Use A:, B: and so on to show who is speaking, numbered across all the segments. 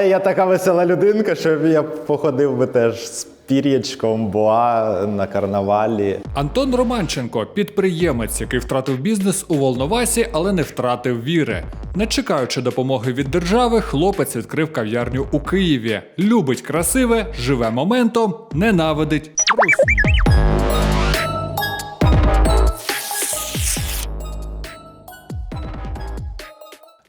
A: Але я така весела людинка, що я походив би теж з пір'ячком боа на карнавалі.
B: Антон Романченко підприємець, який втратив бізнес у Волновасі, але не втратив віри. Не чекаючи допомоги від держави, хлопець відкрив кав'ярню у Києві. Любить красиве, живе моментом, ненавидить русні.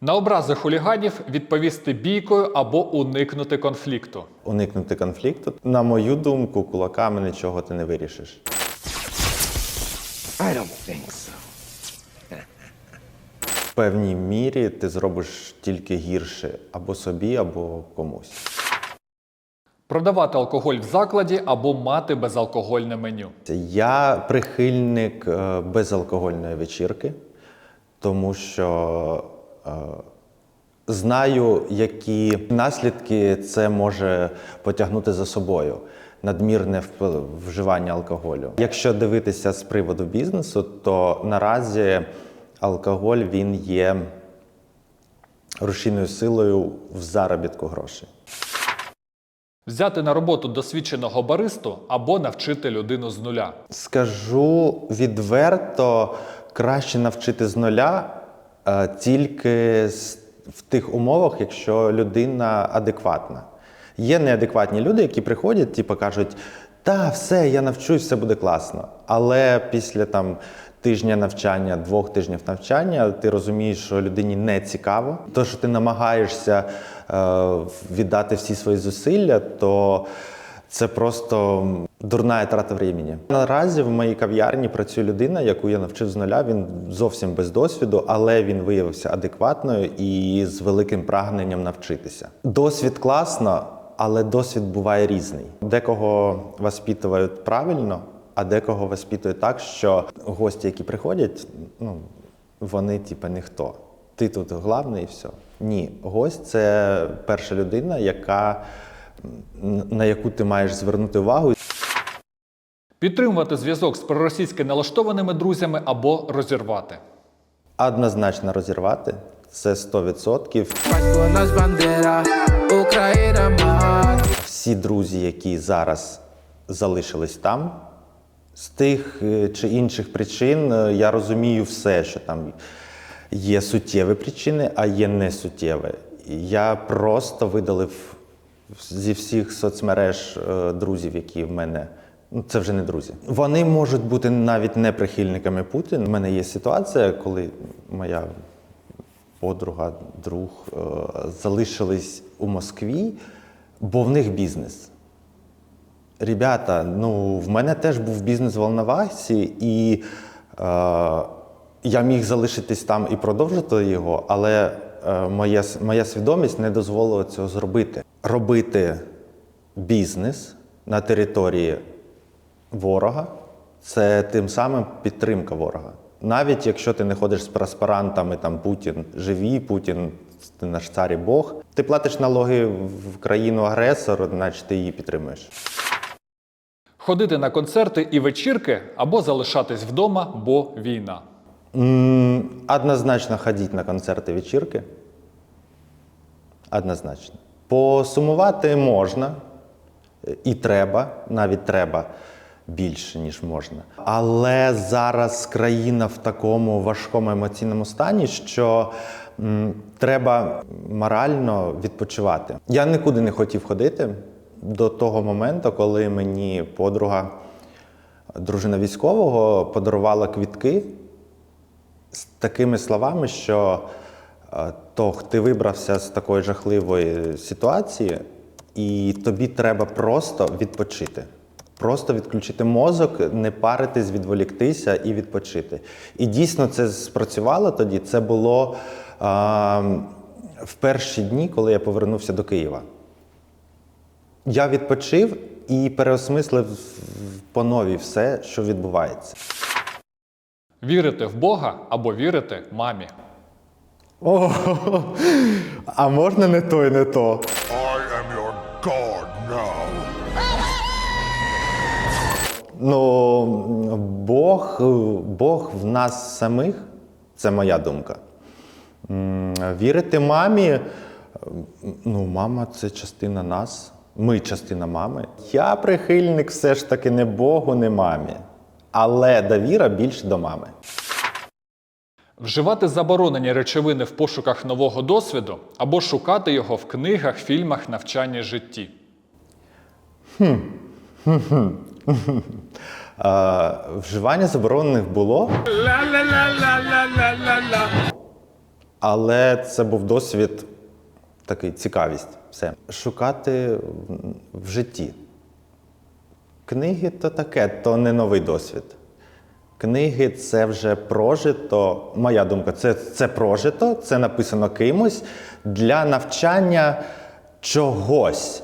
B: На образи хуліганів відповісти бійкою або уникнути конфлікту.
A: Уникнути конфлікту. На мою думку, кулаками нічого ти не вирішиш.
C: I don't think so.
A: В певній мірі ти зробиш тільки гірше або собі, або комусь.
B: Продавати алкоголь в закладі або мати безалкогольне меню.
A: Я прихильник е, безалкогольної вечірки, тому що знаю, які наслідки це може потягнути за собою. Надмірне вживання алкоголю. Якщо дивитися з приводу бізнесу, то наразі алкоголь він є рушійною силою в заробітку грошей.
B: Взяти на роботу досвідченого баристу або навчити людину з нуля.
A: Скажу відверто, краще навчити з нуля е, тільки в тих умовах, якщо людина адекватна. Є неадекватні люди, які приходять, типу кажуть, та все, я навчусь, все буде класно. Але після там тижня навчання, двох тижнів навчання, ти розумієш, що людині не цікаво. То, що ти намагаєшся е, віддати всі свої зусилля, то це просто дурна трата времени. Наразі в моїй кав'ярні працює людина, яку я навчив з нуля. Він зовсім без досвіду, але він виявився адекватною і з великим прагненням навчитися. Досвід класно, але досвід буває різний. Декого воспитують правильно, а декого воспитують так, що гості, які приходять, ну вони типу ніхто. Ти тут головний і все. Ні, гость це перша людина, яка на яку ти маєш звернути увагу.
B: Підтримувати зв'язок з проросійськи налаштованими друзями або розірвати.
A: Однозначно розірвати це 100%.
C: Батько наш бандера, Україна мати.
A: Всі друзі, які зараз залишились там, з тих е, чи інших причин е, я розумію все, що там є суттєві причини, а є не суттєві. Я просто видалив зі всіх соцмереж е, друзів, які в мене. Ну, це вже не друзі. Вони можуть бути навіть не прихильниками Путіна. У мене є ситуація, коли моя подруга, друг е, залишились у Москві, бо в них бізнес. Ребята, ну в мене теж був бізнес в Волновасі, і е, я міг залишитись там і продовжити його, але моя, моя свідомість не дозволила цього зробити. Робити бізнес на території ворога це тим самим підтримка ворога. Навіть якщо ти не ходиш з транспарантами, там Путін живий, Путін ти наш цар і Бог, ти платиш налоги в країну агресор, значить ти її підтримуєш.
B: Ходити на концерти і вечірки або залишатись вдома, бо війна.
A: Однозначно ходіть на концерти вечірки. Однозначно. Посумувати можна і треба, навіть треба більше, ніж можна. Але зараз країна в такому важкому емоційному стані, що м, треба морально відпочивати. Я нікуди не хотів ходити до того моменту, коли мені подруга, дружина військового, подарувала квітки з такими словами, що е, Тох, ти вибрався з такої жахливої ситуації, і тобі треба просто відпочити. Просто відключити мозок, не паритись, відволіктися і відпочити. І дійсно це спрацювало тоді. Це було е, в перші дні, коли я повернувся до Києва. Я відпочив і переосмислив по новій все, що відбувається.
B: Вірити в Бога або вірити мамі.
A: О, а можна не то і не то.
D: I am your god now.
A: Ну, Бог, Бог в нас самих, це моя думка. Вірити мамі, Ну, мама це частина нас. Ми частина мами. Я прихильник все ж таки не Богу, не мамі. Але довіра більше до мами.
B: Вживати заборонені речовини в пошуках нового досвіду або шукати його в книгах, фільмах, навчанні житті.
A: Е, вживання заборонених було. Але це був досвід, такий цікавість. Все. Шукати в житті. Книги то таке, то не новий досвід. Книги це вже прожито. Моя думка, це, це прожито, це написано кимось для навчання чогось,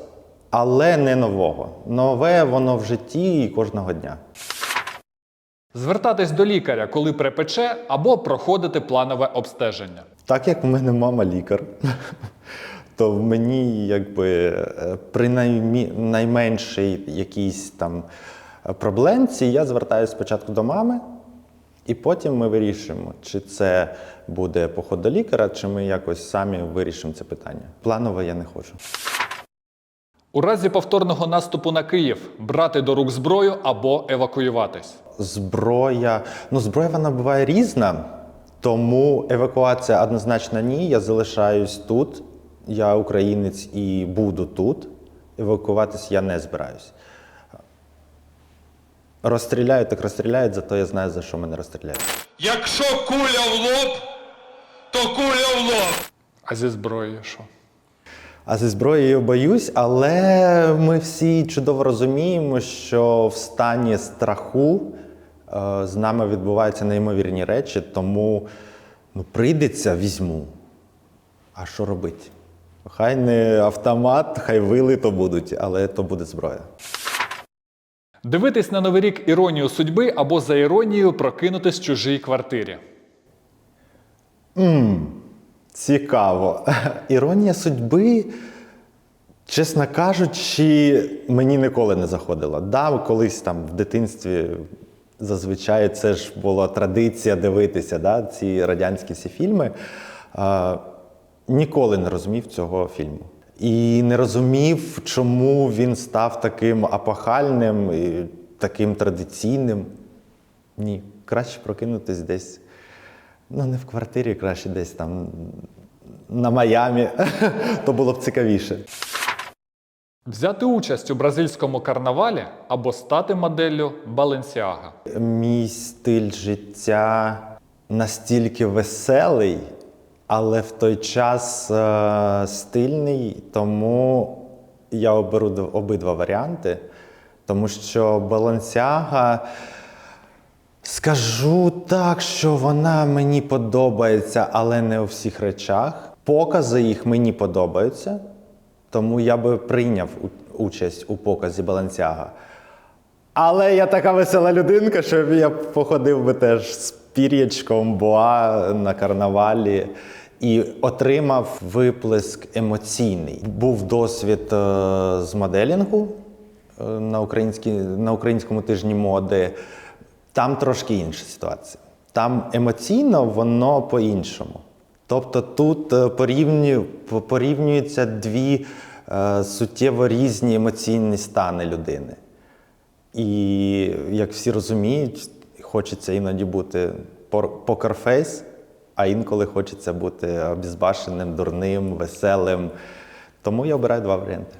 A: але не нового. Нове воно в житті і кожного дня.
B: Звертатись до лікаря, коли припече, або проходити планове обстеження.
A: Так як в мене мама лікар, то в мені якби е, при найменшій якійсь там е, проблемці я звертаюся спочатку до мами, і потім ми вирішимо, чи це буде поход до лікаря, чи ми якось самі вирішимо це питання. Планово я не хочу.
B: У разі повторного наступу на Київ брати до рук зброю або евакуюватись.
A: Зброя. Ну, зброя вона буває різна, тому евакуація однозначно ні. Я залишаюсь тут. Я українець і буду тут. Евакуватись я не збираюсь. Розстріляють, так розстріляють, зато я знаю, за що мене розстріляють.
E: Якщо куля в лоб, то куля в лоб.
B: А зі зброєю що?
A: А зі зброєю боюсь, але ми всі чудово розуміємо, що в стані страху е, з нами відбуваються неймовірні речі, тому ну, прийдеться, візьму. А що робити? Хай не автомат, хай вили то будуть, але то буде зброя.
B: Дивитись на новий рік іронію судьби або за іронією прокинутись в чужій квартирі.
A: Цікаво. Іронія судьби, чесно кажучи, мені ніколи не заходила. Да, колись там в дитинстві зазвичай це ж була традиція дивитися да, ці радянські всі фільми. Ніколи не розумів цього фільму. І не розумів, чому він став таким апохальним і таким традиційним. Ні, краще прокинутись десь. Ну, не в квартирі, краще десь там на Майамі. То було б цікавіше.
B: Взяти участь у бразильському карнавалі або стати моделлю Баленсіага.
A: Мій стиль життя настільки веселий, але в той час е, стильний, тому я оберу обидва варіанти. Тому що Балансяга, скажу так, що вона мені подобається, але не у всіх речах. Покази їх мені подобаються, тому я би прийняв участь у показі Балансяга. Але я така весела людинка, що я походив би теж з пір'ячком боа на карнавалі і отримав виплеск емоційний. Був досвід е, з моделінгу е, на, на українському тижні моди. Там трошки інша ситуація. Там емоційно воно по-іншому. Тобто тут е, порівню, порівнюються дві суттєво різні емоційні стани людини. І як всі розуміють, хочеться іноді бути покерфейс, а інколи хочеться бути обізбашеним, дурним, веселим. Тому я обираю два варіанти.